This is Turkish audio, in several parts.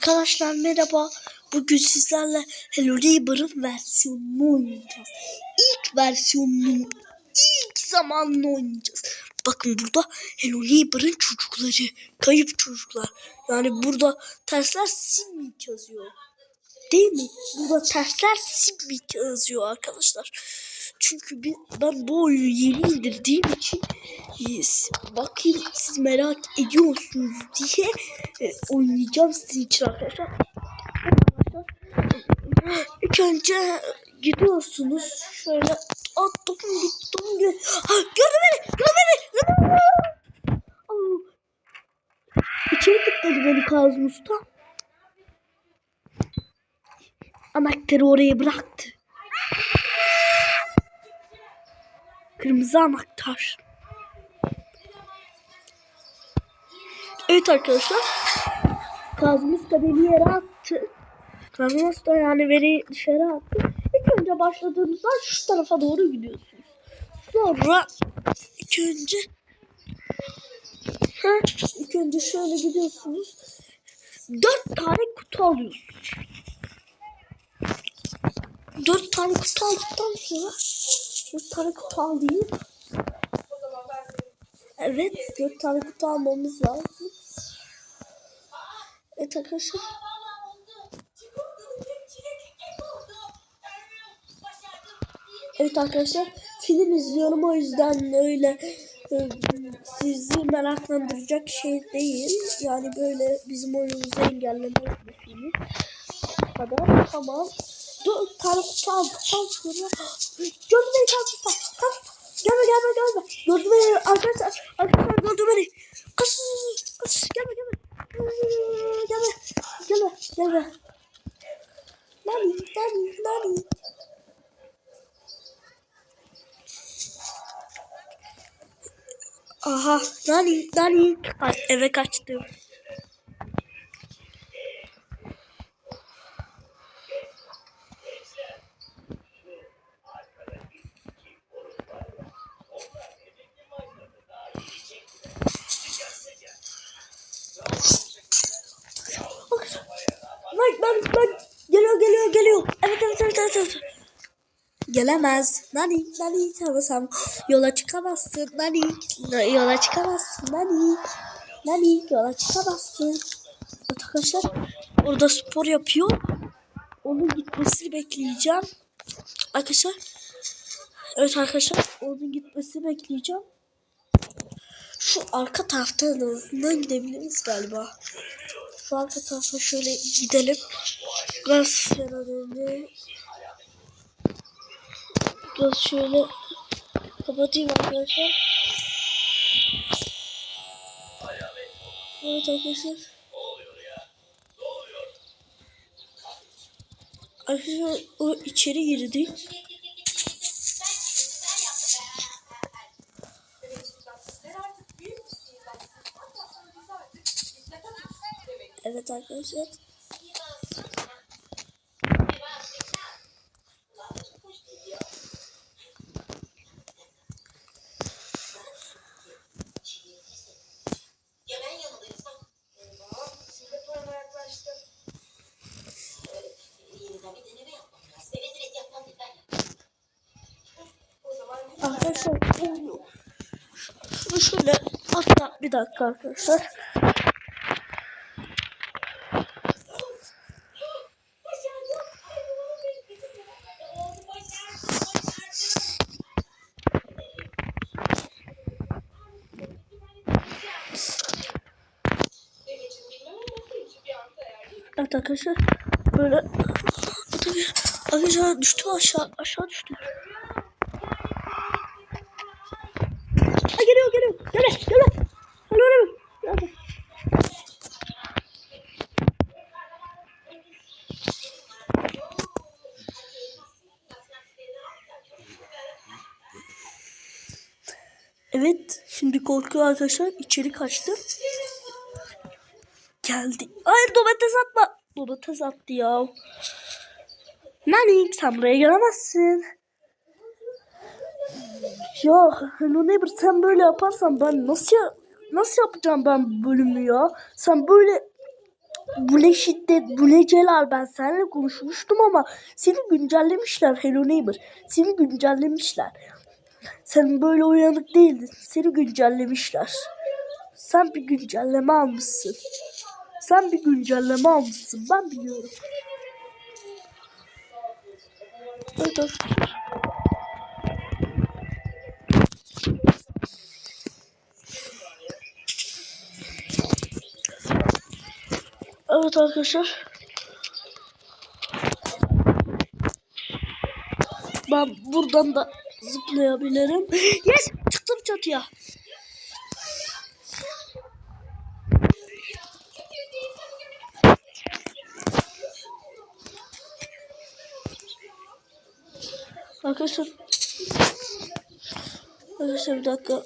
Arkadaşlar merhaba. Bugün sizlerle Hello Neighbor'ın versiyonunu oynayacağız. İlk versiyonunu ilk zamanını oynayacağız. Bakın burada Hello Neighbor'ın çocukları. Kayıp çocuklar. Yani burada tersler Simik yazıyor. Değil mi? Burada tersler Simik yazıyor arkadaşlar. Çünkü ben bu oyunu yeni indirdiğim için yes, bakayım siz merak ediyor musunuz diye e, oynayacağım sizin için arkadaşlar. İlk önce gidiyorsunuz şöyle at topum gitti topum gitti. Ha, gördü beni gördü beni. İçeri tıkladı beni Kazım Usta. Anahtarı oraya bıraktı. Kırmızı anahtar. Evet arkadaşlar. Kazım Usta beni yere attı. Kazım Usta yani beni dışarı attı. İlk önce başladığımızda şu tarafa doğru gidiyorsunuz. Sonra ilk önce ha, ilk önce şöyle gidiyorsunuz. Dört tane kutu alıyorsunuz. Dört tane kutu aldıktan sonra dört tane kutu alayım. Evet, dört tane kutu almamız lazım. Evet arkadaşlar. Evet arkadaşlar film izliyorum o yüzden öyle e, sizi meraklandıracak şey değil. Yani böyle bizim oyunumuzu engellemez bir film. Kadar tamam. Dört tane kutu aldıktan sonra gördü beni kalkmışlar. Kalk. Gelme gelme gelme. Gördü beni arkadaşlar. Arkadaşlar gördü beni. Kız kız gelme gelme. Gelme gelme gelme. Nani nani nani. Aha nani nani. Ay, eve kaçtım. Bak ben ben geliyor geliyor geliyor. Evet evet evet evet. evet. Gelemez. Nani nani tamam yola çıkamazsın. Nani yola çıkamazsın. Nani nani yola çıkamazsın. Evet arkadaşlar orada spor yapıyor. Onun gitmesini bekleyeceğim. Arkadaşlar Evet arkadaşlar onun gitmesini bekleyeceğim. Şu arka taraftan gidebiliriz galiba. Şu arka tarafa şöyle gidelim. Gaz frenini Biraz şöyle kapatayım arkadaşlar. Evet arkadaşlar. Arkadaşlar o içeri girdi. Zaman Arkadaşlar. Şunu şöyle hatta bir dakika arkadaşlar. Evet arkadaşlar böyle arkadaşlar düştü aşağı aşağı düştü. Ha geliyor geliyor. Gel gel. Gel oraya. Gel. Evet, şimdi korkuyor arkadaşlar. İçeri kaçtı. Geldi. Hayır domates atma. Domates attı ya. Nanik sen buraya gelemezsin. Ya Neighbor sen böyle yaparsan ben nasıl nasıl yapacağım ben bölümü ya? Sen böyle bu ne şiddet, bu ne celal. Ben seninle konuşmuştum ama seni güncellemişler Hello Neighbor. Seni güncellemişler. Sen böyle uyanık değildin. Seni güncellemişler. Sen bir güncelleme almışsın. Sen bir güncelleme almışsın. Ben biliyorum. Evet arkadaşlar. Evet arkadaşlar. Ben buradan da zıplayabilirim. Yes! Çıktım çatıya. Arkadaşlar. Arkadaşlar bir dakika.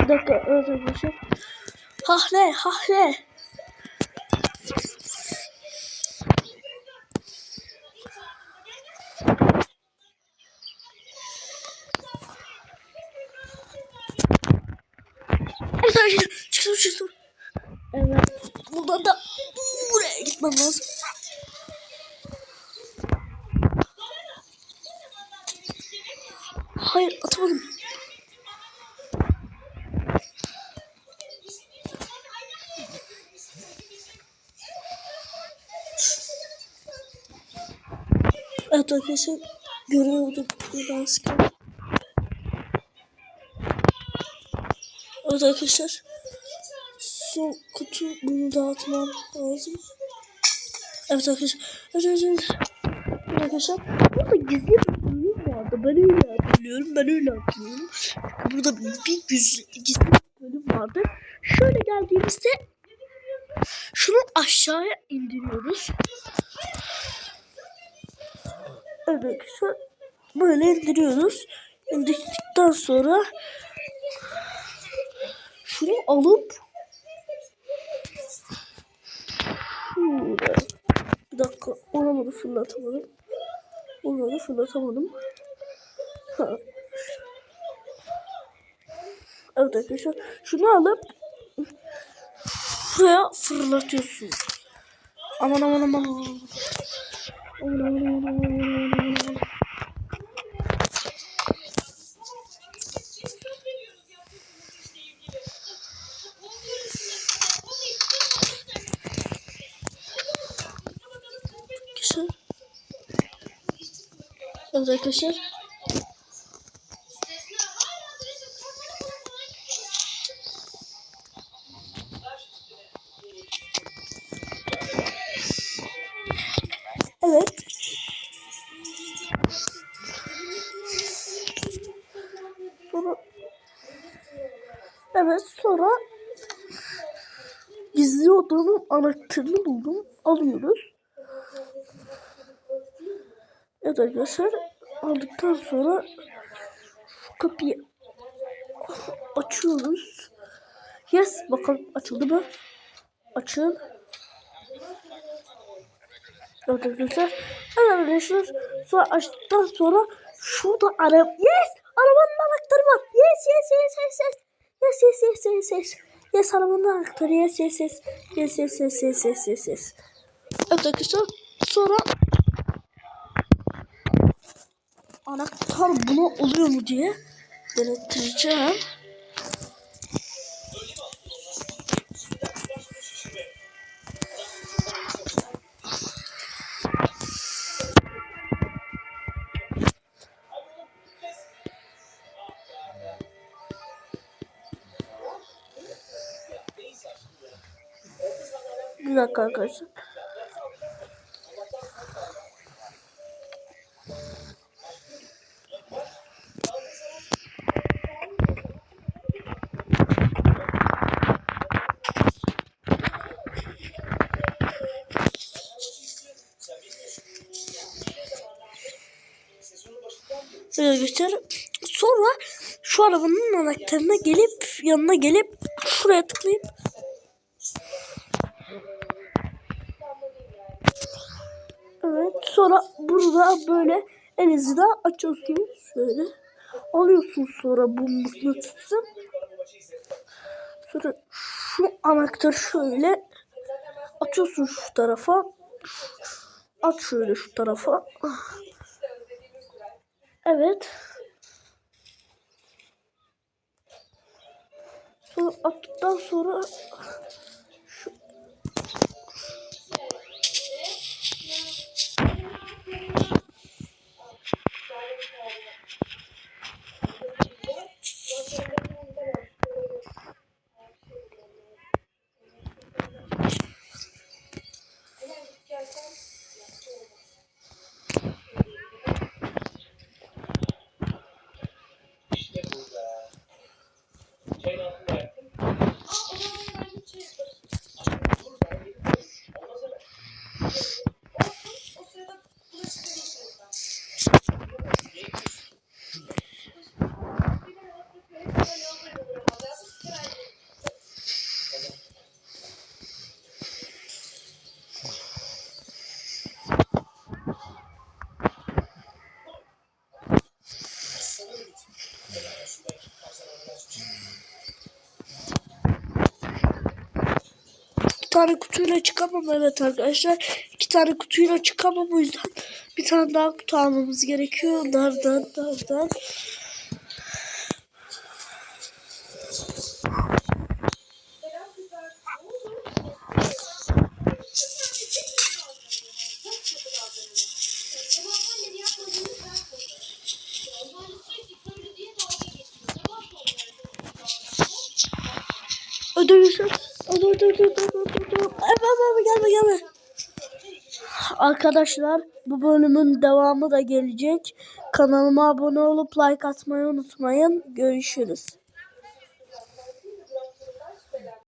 Bir dakika evet arkadaşlar. Hahre hahre. Evet arkadaşlar çıktım çıktım. Evet. Buradan da buraya gitmem lazım. Hayır atamadım. Evet arkadaşlar görüyorduk buradan sıkan. Evet arkadaşlar son kutu bunu dağıtmam lazım. Evet arkadaşlar. Evet, evet. Evet arkadaşlar. Burada gizli bir bölüm vardı. Ben öyle hatırlıyorum. Ben öyle hatırlıyorum. Burada bir gizli, gizli bir bölüm vardı. Şöyle geldiğimizde şunu aşağıya indiriyoruz. Evet arkadaşlar. Böyle indiriyoruz. İndirdikten sonra şunu alıp şöyle bir dakika olamadı fırlatamadım. Olmadı fırlatamadım. Ha. Evet arkadaşlar şunu alıp şuraya fırlatıyorsunuz. Aman aman aman aman aman aman aman. Arkadaşlar. Arkadaşlar. Evet. Sonra Evet sonra gizli odanın anahtarını buldum. Alıyoruz. Evet arkadaşlar aldıktan sonra şu kapıyı açıyoruz. Yes bakalım açıldı mı? Açın. Evet arkadaşlar. Evet arkadaşlar. Sonra açtıktan sonra şurada araba. Yes! Arabanın anahtarı var. Yes yes yes yes yes. Yes yes yes yes yes. Yes arabanın anahtarı. Yes yes yes. Yes yes yes yes yes yes. Evet arkadaşlar. Sonra anahtar buna oluyor mu diye denettireceğim. Bir dakika arkadaşlar. Göster. Sonra şu arabanın anahtarına gelip yanına gelip şu şuraya tıklayın. Evet sonra burada böyle elinizi de açıyorsunuz şöyle. Alıyorsunuz sonra bu mıknatısı. Sonra şu anahtarı şöyle atıyorsun şu tarafa. At şöyle şu tarafa. Evet. Sonra attıktan sonra tane kutuyla çıkamam evet arkadaşlar. iki tane kutuyla çıkamam o yüzden bir tane daha kutu almamız gerekiyor. Nereden nereden? Ödülüşüm. Dur dur dur dur Evet evet gelme gelme. Arkadaşlar bu bölümün devamı da gelecek. Kanalıma abone olup like atmayı unutmayın. Görüşürüz.